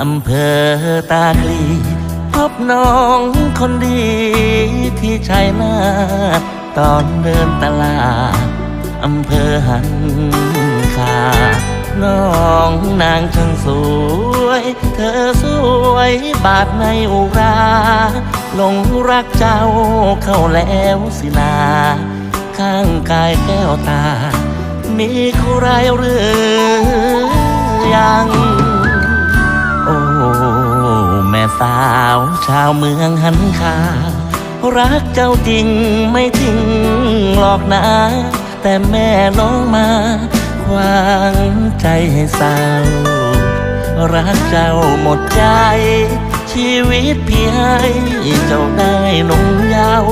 อำเภอตาคลี พบน้องคนดีที่ชายนาทตอนเดินตลาดอำเภอหันคาน้องนางช่างสวย เธอสวยบาดในอุราหลงรักเจ้าเข้าแล้วสินา ข้างกายแก้วตา มีใครหรือยัง สาวชาวเมืองหันคา รักเจ้าจริงไม่ทิ้งหรอกนะ แต่แม่น้องมาควางใจให้เศร้ารักเจ้าหมดใจ ชีวิตพี่ให้เจ้าได้นงยาว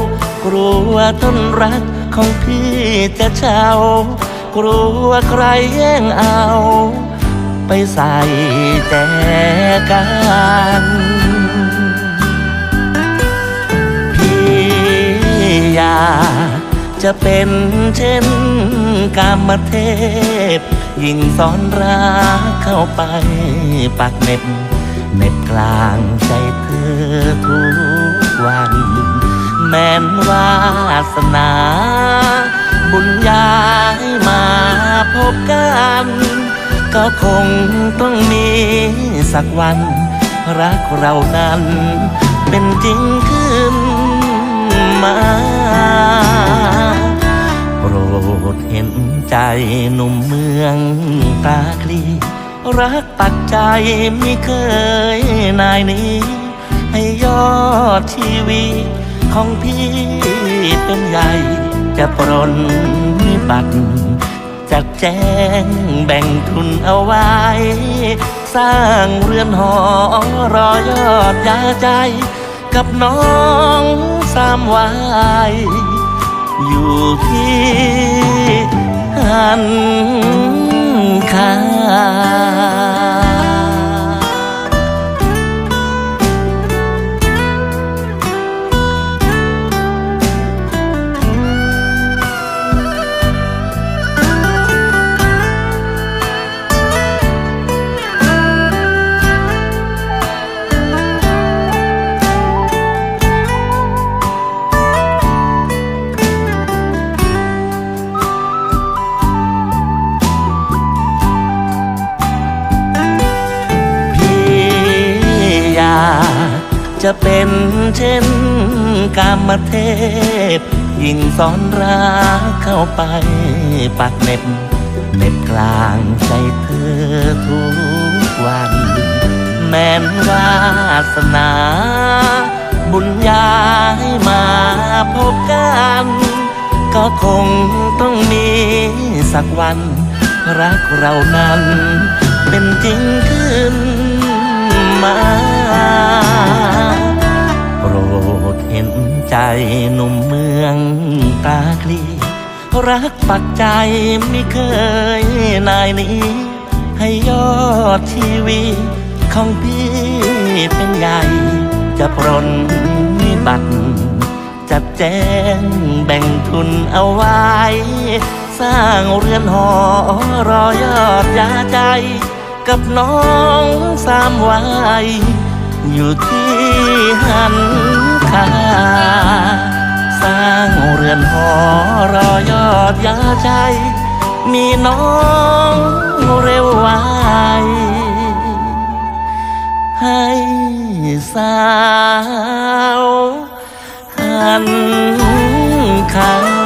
กลัวต้นรักของพี่จะเช่ากลัวใครแย่งเอา ไปใส่แจกันา จะเป็นเช่นกามเทพ ยิ่งสอนรักเข้าไปปักเน็บเน็บกลางใจเธอทุกวัน แม้นวาสนา บุญญาให้มาพบกัน ก็คงต้องมีสักวัน รักเรานั้นเป็นจริงขึ้น ใจหนุ่มเมืองตาคลี รักปักใจไม่เคยนายนี้ ให้ยอดชีวิตของพี่เป็นใหญ่ จะปรนนิบัติจากแจ้งแบ่งทุนเอาไว้ สร้างเรือนหอรอยอดยาใจ กับน้องสามวายอยู่ที่ หันคา จะเป็นเช่นกามเทพ ยิ่งสอนรักเข้าไปปักเน็บเน็บกลางใจเธอทุกวัน แม้นวาสนา บุญญาให้มาพบกัน ก็คงต้องมีสักวัน รักเรานั้นเป็นจริงขึ้นมา รดเห็นใจหนุ่มเมืองตาคลีรักปักใจไม่เคยนายหนี้ ให้ยอดชีวิตของพี่เป็นใหญ่ จะปรนนิบัติจัดแจงแบ่งทุนเอาไว้ สร้างเรือนหอรอยอดยาใจ กับน้องสามวัย อยู่ที่หันคาสร้างเรือนหอรอยอดยาใจ มีน้องเร็วไวให้สาวหันคา